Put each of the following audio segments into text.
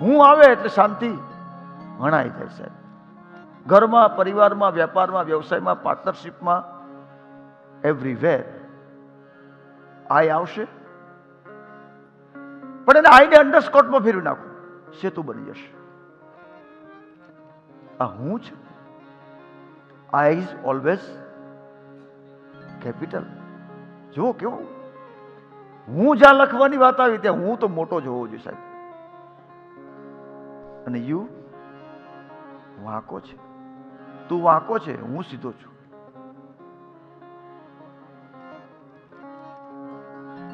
હું આવે એટલે શાંતિ ઘણાઈ જાય સાહેબ. ઘરમાં, પરિવારમાં, વેપારમાં, વ્યવસાયમાં, પાર્ટનરશિપમાં એવરીવેર આય આવશે. પણ એને આઈને અંડરસ્કોટમાં ફેરવી નાખું. સેતુ બની જશે. આ હું છે. આઈ ઇઝ ઓલવેઝ કેપિટલ જુઓ કેવું. હું જ્યાં લખવાની વાત આવી ત્યાં હું તો મોટો જ જોઈએ સાહેબ. અને યુ વાંકો છે. તું વાંકો છે, હું સીધો છું.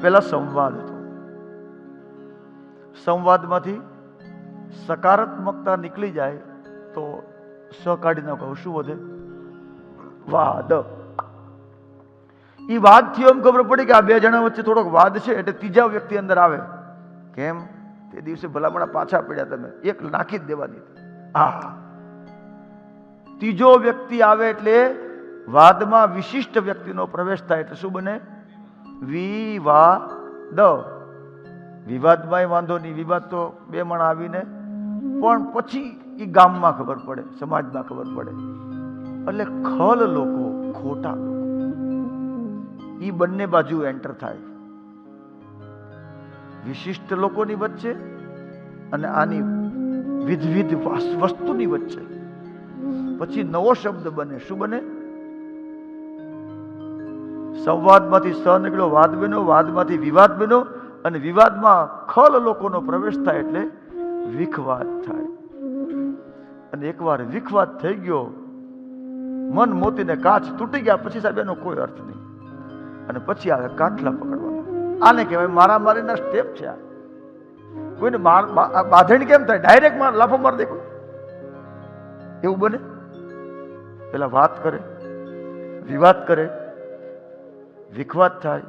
પેલા સંવાદ હતો. સંવાદમાંથી સકારાત્મકતા નીકળી જાય તો સ કાઢી નાખો શું વધે? વાદ. ઈ વાદ થયો એમ ખબર પડી કે આ બે જણા વચ્ચે થોડોક વાદ છે, એટલે ત્રીજા વ્યક્તિ અંદર આવે. કેમ? તે દિવસે ભલામણા પાછા પડ્યા તમે. એક નાખી જ દેવાની આ ત્રીજો વ્યક્તિ આવે એટલે વાદમાં વિશિષ્ટ વ્યક્તિનો પ્રવેશ થાય એટલે શું બને? વિવાદ. વિવાદમાં વાંધો નહીં. વિવાદ તો બે મણ આવીને. પણ પછી એ ગામમાં ખબર પડે, સમાજમાં ખબર પડે. એટલે ખલ લોકો, ખોટા લોકો. એ બંને બાજુ એન્ટર થાય. વિશિષ્ટ લોકોની વચ્ચે અને આની વિધવિધ વસ્તુની વચ્ચે. પછી નવો શબ્દ બને. શું બને? સંવાદમાંથી સ નીકળ્યો, વાદ બન્યો, વાદમાંથી વિવાદ બન્યો અને વિવાદમાં ખલ લોકોનો પ્રવેશ થાય એટલે વિખવાદ થાય. અને એકવાર વિખવાદ થઈ ગયો, મન મોતીને કાચ તૂટી ગયા. પછી સાહેબ, એનો કોઈ અર્થ નહીં. અને પછી આવે કાટલા પકડવાના. આને કહેવાય મારા મારીના સ્ટેપ છે આ. કોઈને માર બાંધણી કેમ થાય? ડાયરેક્ટ માર, લાફો માર દે એવું બને? પેલા વાત કરે, વિવાદ કરે, વિખવાદ થાય.